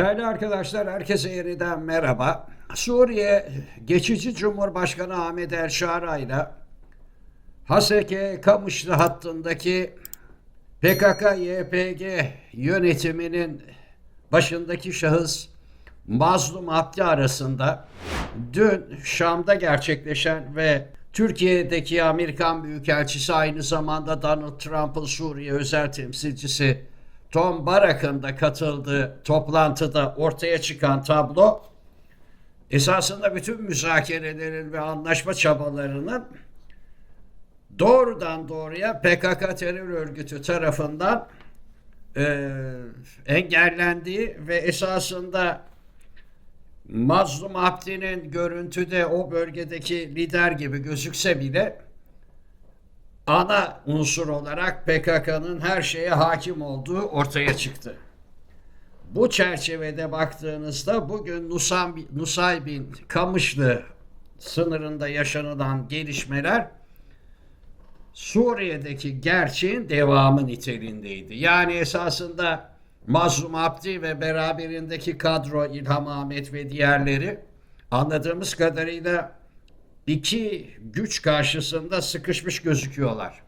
Değerli arkadaşlar, herkese yeniden merhaba. Suriye geçici Cumhurbaşkanı Ahmet El Şara ile Haseke Kamışlı hattındaki PKK-YPG yönetiminin başındaki şahıs Mazlum Abdi arasında dün Şam'da gerçekleşen ve Türkiye'deki Amerikan Büyükelçisi aynı zamanda Donald Trump'ın Suriye özel temsilcisi Tom Barak'ın da katıldığı toplantıda ortaya çıkan tablo esasında bütün müzakerelerin ve anlaşma çabalarının doğrudan doğruya PKK terör örgütü tarafından e, engellendiği ve esasında Mazlum Abdi'nin görüntüde o bölgedeki lider gibi gözükse bile ana unsur olarak PKK'nın her şeye hakim olduğu ortaya çıktı. Bu çerçevede baktığınızda bugün Nusaybin Kamışlı sınırında yaşanılan gelişmeler Suriye'deki gerçeğin devamı niteliğindeydi. Yani esasında Mazlum Abdi ve beraberindeki kadro İlham Ahmet ve diğerleri anladığımız kadarıyla iki güç karşısında sıkışmış gözüküyorlar.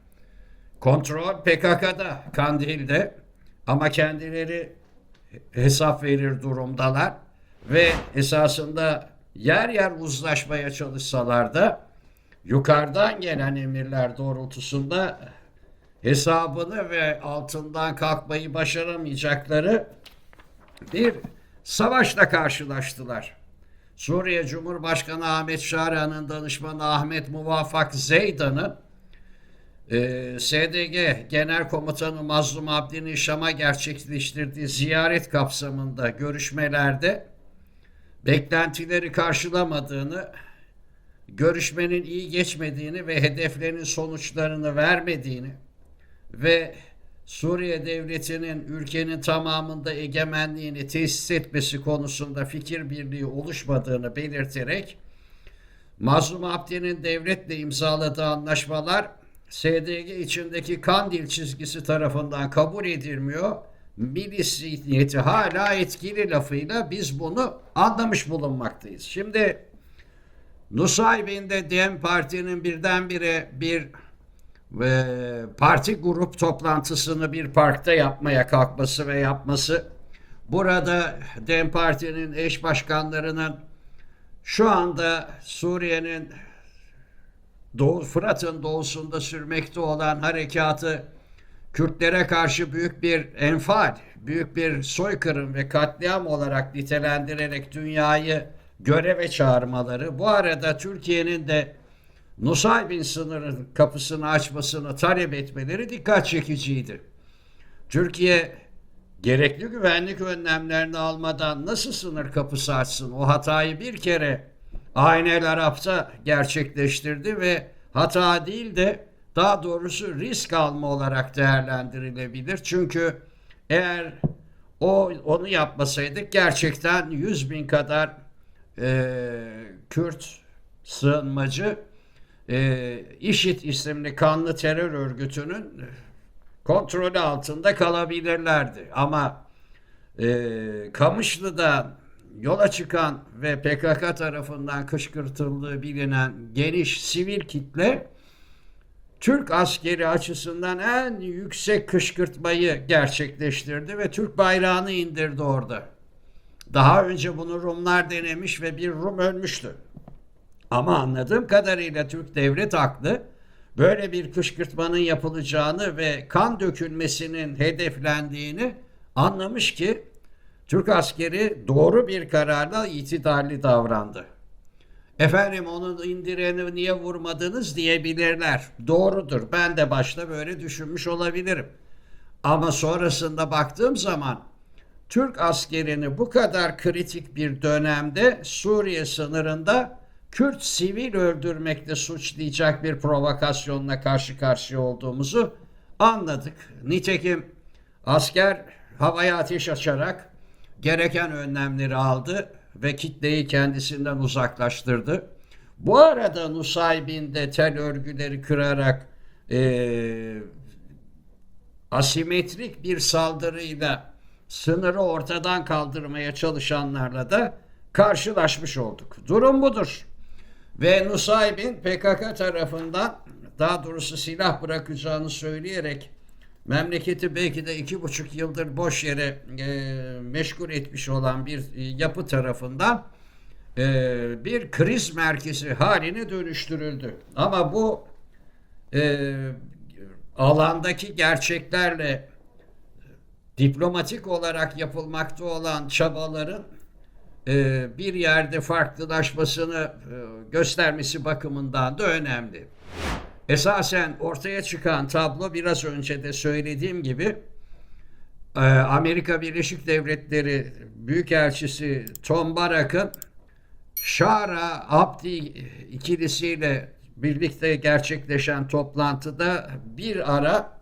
Kontrol PKK'da, Kandil'de ama kendileri hesap verir durumdalar ve esasında yer yer uzlaşmaya çalışsalar da yukarıdan gelen emirler doğrultusunda hesabını ve altından kalkmayı başaramayacakları bir savaşla karşılaştılar. Suriye Cumhurbaşkanı Ahmet Şara'nın danışmanı Ahmet Muvafak Zeydan'ın e, SDG Genel Komutanı Mazlum Abdi'nin Şam'a gerçekleştirdiği ziyaret kapsamında görüşmelerde beklentileri karşılamadığını, görüşmenin iyi geçmediğini ve hedeflerinin sonuçlarını vermediğini ve Suriye devletinin ülkenin tamamında egemenliğini tesis etmesi konusunda fikir birliği oluşmadığını belirterek Mazlum Abdi'nin devletle imzaladığı anlaşmalar SDG içindeki Kandil çizgisi tarafından kabul edilmiyor. Milis niyeti hala etkili lafıyla biz bunu anlamış bulunmaktayız. Şimdi Nusaybin'de DEM Parti'nin birdenbire bir ve parti grup toplantısını bir parkta yapmaya kalkması ve yapması. Burada DEM Parti'nin eş başkanlarının şu anda Suriye'nin Doğu Fırat'ın doğusunda sürmekte olan harekatı Kürtlere karşı büyük bir enfal, büyük bir soykırım ve katliam olarak nitelendirerek dünyayı göreve çağırmaları, bu arada Türkiye'nin de Nusaybin sınırın kapısını açmasını talep etmeleri dikkat çekiciydi. Türkiye gerekli güvenlik önlemlerini almadan nasıl sınır kapısı açsın? O hatayı bir kere Aynel Arap'ta gerçekleştirdi ve hata değil de daha doğrusu risk alma olarak değerlendirilebilir. Çünkü eğer o onu yapmasaydık gerçekten 100 bin kadar e, Kürt sığınmacı e, IŞİD isimli kanlı terör örgütünün kontrolü altında kalabilirlerdi. Ama e, Kamışlı'da yola çıkan ve PKK tarafından kışkırtıldığı bilinen geniş sivil kitle Türk askeri açısından en yüksek kışkırtmayı gerçekleştirdi ve Türk bayrağını indirdi orada. Daha önce bunu Rumlar denemiş ve bir Rum ölmüştü. Ama anladığım kadarıyla Türk devlet aklı böyle bir kışkırtmanın yapılacağını ve kan dökülmesinin hedeflendiğini anlamış ki Türk askeri doğru bir kararla itidalli davrandı. Efendim onu indireni niye vurmadınız diyebilirler. Doğrudur. Ben de başta böyle düşünmüş olabilirim. Ama sonrasında baktığım zaman Türk askerini bu kadar kritik bir dönemde Suriye sınırında Kürt sivil öldürmekle suçlayacak bir provokasyonla karşı karşıya olduğumuzu anladık. Nitekim asker havaya ateş açarak gereken önlemleri aldı ve kitleyi kendisinden uzaklaştırdı. Bu arada Nusaybin de tel örgüleri kırarak eee asimetrik bir saldırıyla sınırı ortadan kaldırmaya çalışanlarla da karşılaşmış olduk. Durum budur. Ve Nusaybin PKK tarafından daha doğrusu silah bırakacağını söyleyerek memleketi belki de iki buçuk yıldır boş yere e, meşgul etmiş olan bir e, yapı tarafından e, bir kriz merkezi haline dönüştürüldü. Ama bu e, alandaki gerçeklerle diplomatik olarak yapılmakta olan çabaların bir yerde farklılaşmasını e, göstermesi bakımından da önemli. Esasen ortaya çıkan tablo biraz önce de söylediğim gibi e, Amerika Birleşik Devletleri Büyükelçisi Tom Barak'ın Şara Abdi ikilisiyle birlikte gerçekleşen toplantıda bir ara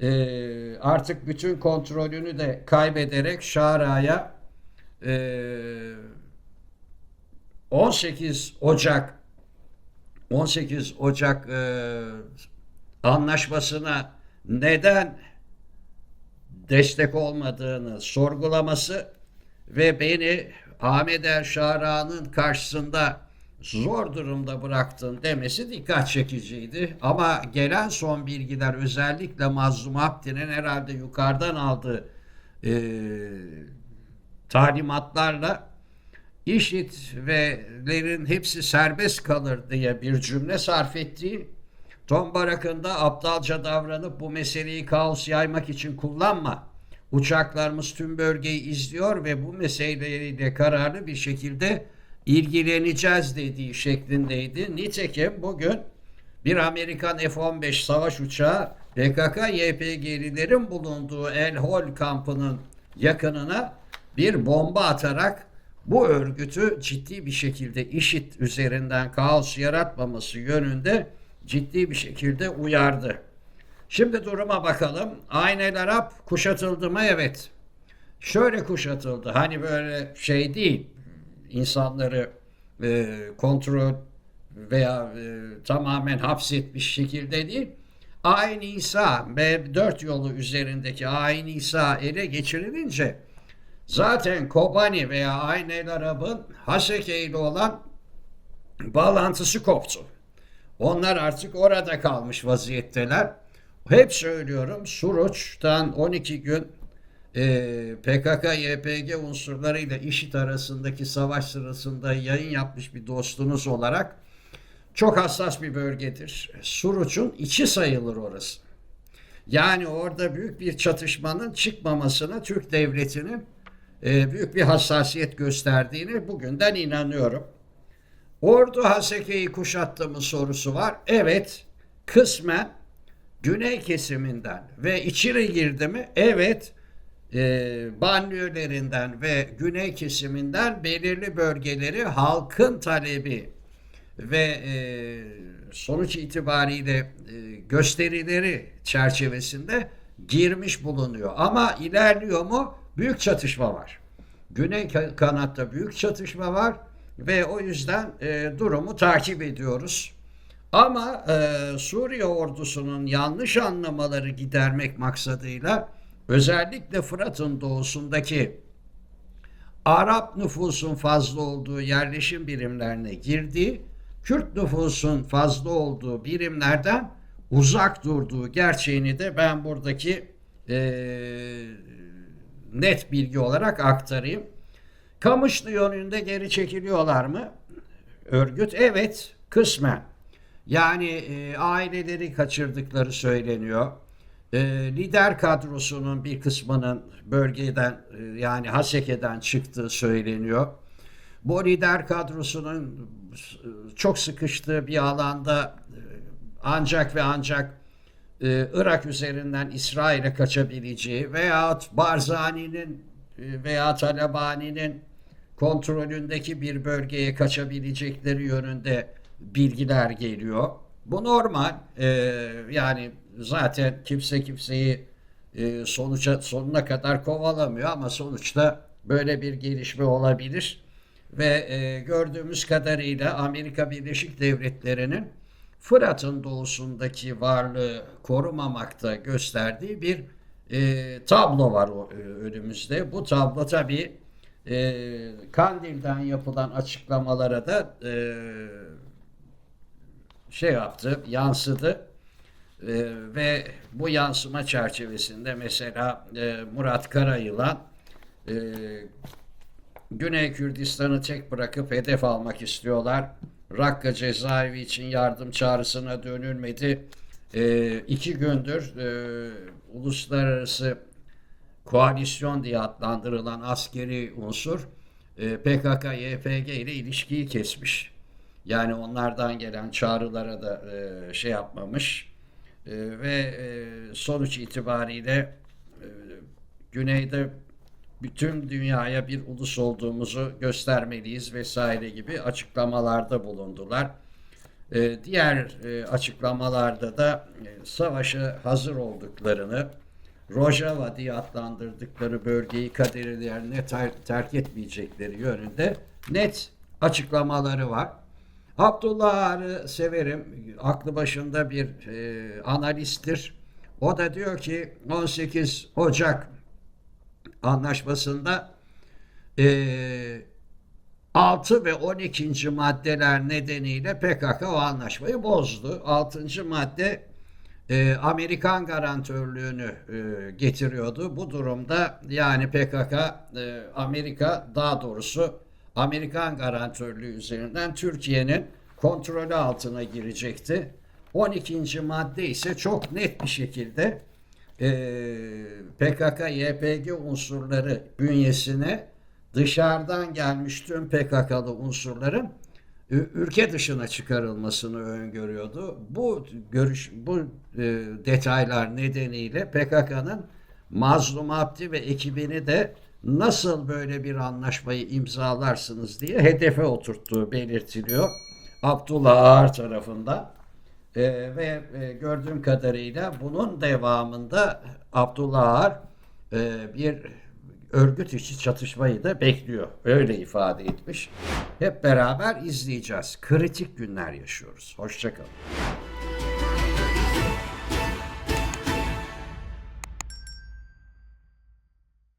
e, artık bütün kontrolünü de kaybederek Şara'ya e, 18 Ocak 18 Ocak e, anlaşmasına neden destek olmadığını sorgulaması ve beni Ahmet El Şara'nın karşısında zor durumda bıraktın demesi dikkat çekiciydi. Ama gelen son bilgiler özellikle Mazlum Abdi'nin herhalde yukarıdan aldığı e, talimatlarla IŞİD ve'lerin hepsi serbest kalır diye bir cümle sarf ettiği Tom Barak'ın da aptalca davranıp bu meseleyi kaos yaymak için kullanma. Uçaklarımız tüm bölgeyi izliyor ve bu meseleyle kararlı bir şekilde ilgileneceğiz dediği şeklindeydi. Nitekim bugün bir Amerikan F-15 savaş uçağı PKK-YPG'lilerin bulunduğu El Hol kampının yakınına bir bomba atarak bu örgütü ciddi bir şekilde IŞİD üzerinden kaos yaratmaması yönünde ciddi bir şekilde uyardı. Şimdi duruma bakalım. Aynel Arap kuşatıldı mı? Evet. Şöyle kuşatıldı. Hani böyle şey değil. İnsanları e, kontrol veya e, tamamen hapsetmiş şekilde değil. Ayn İsa ve dört yolu üzerindeki Ayn İsa ele geçirilince zaten Kobani veya Ayn el Arab'ın Haseke ile olan bağlantısı koptu. Onlar artık orada kalmış vaziyetteler. Hep söylüyorum Suruç'tan 12 gün e, PKK-YPG unsurlarıyla IŞİD arasındaki savaş sırasında yayın yapmış bir dostunuz olarak çok hassas bir bölgedir. Suruç'un içi sayılır orası. Yani orada büyük bir çatışmanın çıkmamasına Türk devletinin büyük bir hassasiyet gösterdiğini bugünden inanıyorum. Ordu Haseke'yi kuşattı mı sorusu var. Evet, kısmen güney kesiminden ve içeri girdi mi? Evet, e, banliyölerinden ve güney kesiminden belirli bölgeleri halkın talebi ve e, sonuç itibariyle e, gösterileri çerçevesinde girmiş bulunuyor. Ama ilerliyor mu? Büyük çatışma var. Güney kanatta büyük çatışma var ve o yüzden e, durumu takip ediyoruz. Ama e, Suriye ordusunun yanlış anlamaları gidermek maksadıyla özellikle Fırat'ın doğusundaki Arap nüfusun fazla olduğu yerleşim birimlerine girdiği, Kürt nüfusun fazla olduğu birimlerden uzak durduğu gerçeğini de ben buradaki eee, net bilgi olarak aktarayım. Kamışlı yönünde geri çekiliyorlar mı? Örgüt evet kısmen. Yani e, aileleri kaçırdıkları söyleniyor. E, lider kadrosunun bir kısmının bölgeden e, yani Haseke'den çıktığı söyleniyor. Bu lider kadrosunun e, çok sıkıştığı bir alanda e, ancak ve ancak e, Irak üzerinden İsrail'e kaçabileceği veyahut Barzani'nin e, veya Talabani'nin kontrolündeki bir bölgeye kaçabilecekleri yönünde bilgiler geliyor. Bu normal. E, yani zaten kimse kimseyi e, sonuca sonuna kadar kovalamıyor ama sonuçta böyle bir gelişme olabilir. Ve e, gördüğümüz kadarıyla Amerika Birleşik Devletleri'nin Fırat'ın doğusundaki varlığı korumamakta gösterdiği bir e, tablo var o, e, önümüzde. Bu tablo tabii e, Kandil'den yapılan açıklamalara da e, şey yaptı, yansıdı. E, ve bu yansıma çerçevesinde mesela e, Murat Karayılan e, Güney Kürdistan'ı tek bırakıp hedef almak istiyorlar. Rakka cezaevi için yardım çağrısına dönülmedi. E, iki gündür e, uluslararası koalisyon diye adlandırılan askeri unsur e, PKK-YPG ile ilişkiyi kesmiş. Yani onlardan gelen çağrılara da e, şey yapmamış E, ve e, sonuç itibariyle e, güneyde bütün dünyaya bir ulus olduğumuzu göstermeliyiz vesaire gibi açıklamalarda bulundular. E, diğer e, açıklamalarda da e, savaşa hazır olduklarını, Rojava diye adlandırdıkları bölgeyi kaderlerine ter- terk etmeyecekleri yönünde net açıklamaları var. Abdullah Ağar'ı severim. Aklı başında bir e, analisttir. O da diyor ki 18 Ocak anlaşmasında e, 6 ve 12. maddeler nedeniyle PKK o anlaşmayı bozdu. 6. madde e, Amerikan garantörlüğünü e, getiriyordu. Bu durumda yani PKK, e, Amerika daha doğrusu Amerikan garantörlüğü üzerinden Türkiye'nin kontrolü altına girecekti. 12. madde ise çok net bir şekilde e, PKK-YPG unsurları bünyesine dışarıdan gelmiş tüm PKK'lı unsurların ülke dışına çıkarılmasını öngörüyordu. Bu görüş, bu e, detaylar nedeniyle PKK'nın Mazlum Abdi ve ekibini de nasıl böyle bir anlaşmayı imzalarsınız diye hedefe oturttuğu belirtiliyor. Abdullah Ağar tarafından. Ee, ve e, gördüğüm kadarıyla bunun devamında Abdullah Ağar e, bir örgüt içi çatışmayı da bekliyor. Öyle ifade etmiş. Hep beraber izleyeceğiz. Kritik günler yaşıyoruz. Hoşçakalın.